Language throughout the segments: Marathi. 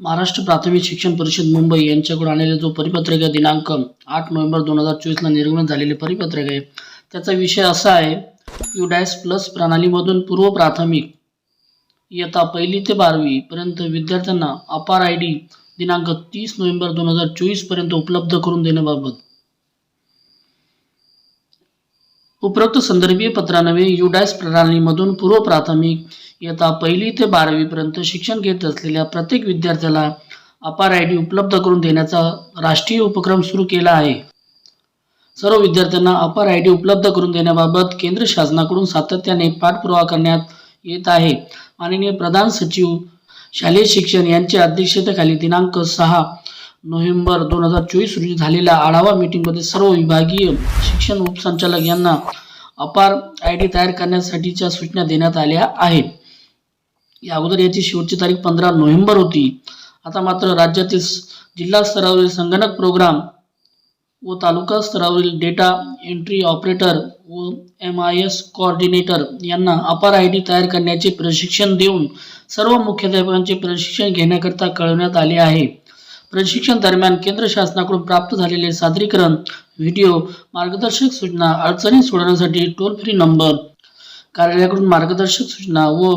महाराष्ट्र प्राथमिक शिक्षण परिषद मुंबई यांच्याकडून आलेला जो परिपत्रक दिनांक आठ नोव्हेंबर दोन हजार चोवीसला निर्गमन झालेले परिपत्रक आहे त्याचा विषय असा आहे यू प्लस प्रणालीमधून पूर्व प्राथमिक इयत्ता पहिली ते बारावीपर्यंत विद्यार्थ्यांना अपार आय डी दिनांक तीस नोव्हेंबर दोन हजार चोवीसपर्यंत उपलब्ध करून देण्याबाबत उपरोक्त संदर्भीय पत्रानवे युडायस प्रणालीमधून पूर्व प्राथमिक इयत्ता पहिली ते बारावीपर्यंत शिक्षण घेत असलेल्या प्रत्येक विद्यार्थ्याला अपार आय डी उपलब्ध करून देण्याचा राष्ट्रीय उपक्रम सुरू केला आहे. सर्व विद्यार्थ्यांना अपार आय डी उपलब्ध करून देण्याबाबत केंद्र शासनाकडून सातत्याने पाठपुरावा करण्यात येत आहे. माननीय प्रधान सचिव शालेय शिक्षण यांच्या अध्यक्षतेखाली दिनांक सहा नोव्हेंबर दोन हजार चोवीस रोजी झालेल्या आढावा मीटिंगमध्ये सर्व विभागीय शिक्षण उपसंचालक यांना अपार आय डी तयार करण्यासाठीच्या सूचना देण्यात आल्या आहेत. या अगोदर याची शेवटची तारीख पंधरा नोव्हेंबर होती. आता मात्र राज्यातील जिल्हा स्तरावरील संगणक प्रोग्राम व तालुका स्तरावरील डेटा एंट्री ऑपरेटर व एम आय एस कोऑर्डिनेटर यांना अपार आय डी तयार करण्याचे प्रशिक्षण देऊन सर्व मुख्याध्यापकांचे प्रशिक्षण घेण्याकरता कळवण्यात आले आहे. प्रशिक्षण दरम्यान केंद्र शासनाकडून प्राप्त झालेले सादरीकरण व्हिडिओ मार्गदर्शक सूचना अडचणी सोडवण्यासाठी टोल फ्री नंबर कार्यालयाकडून मार्गदर्शक सूचना व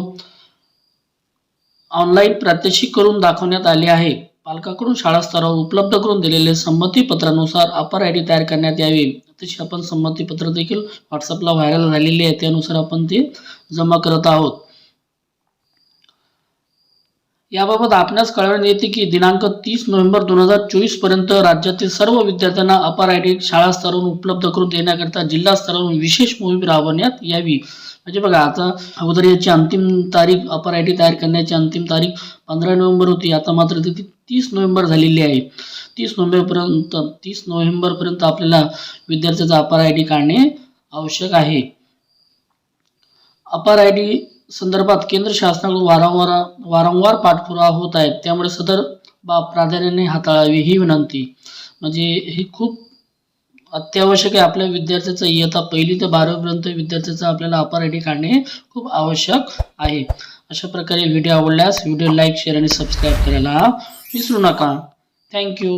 ऑनलाईन प्रात्यक्षिक करून दाखवण्यात आले आहे. पालकाकडून शाळा स्तरावर उपलब्ध करून दिलेले संमतीपत्रानुसार अपर आय डी तयार करण्यात यावी. तशी आपण संमतीपत्र देखील व्हॉट्सअपला व्हायरल झालेली आहे त्यानुसार आपण ते जमा करत आहोत. याबाबत आपणास कळवण्यात येते की दिनांक तीस नोव्हेंबर दोन हजार चोवीसपर्यंत राज्यातील सर्व विद्यार्थ्यांना अपार आय डी शाळा स्तरावरून उपलब्ध करून देण्याकरिता जिल्हा स्तरावरून विशेष मोहीम राबवण्यात यावी. म्हणजे बघा आता अगोदर याची अंतिम तारीख अपर आय डी तयार करण्याची अंतिम तारीख पंधरा नोव्हेंबर होती. आता मात्र ती तीस नोव्हेंबर झालेली आहे. तीस नोव्हेंबरपर्यंत तीस नोव्हेंबरपर्यंत आपल्याला विद्यार्थ्याचा अपार आय डी काढणे आवश्यक आहे. अपार आय डी संदर्भात केंद्र शासनाकडून वारंवार वारंवार पाठपुरावा होत आहेत. त्यामुळे सदर बाब प्राधान्याने हाताळावी ही विनंती. म्हणजे ही खूप अत्यावश्यक आहे. आपल्या विद्यार्थ्याचं इयत्ता पहिली ते बारावीपर्यंत विद्यार्थ्याचा आपल्याला अपार आय डी काढणे खूप आवश्यक आहे. अशा प्रकारे व्हिडिओ आवडल्यास व्हिडिओ लाईक शेअर आणि सबस्क्राईब करायला विसरू नका. थँक्यू.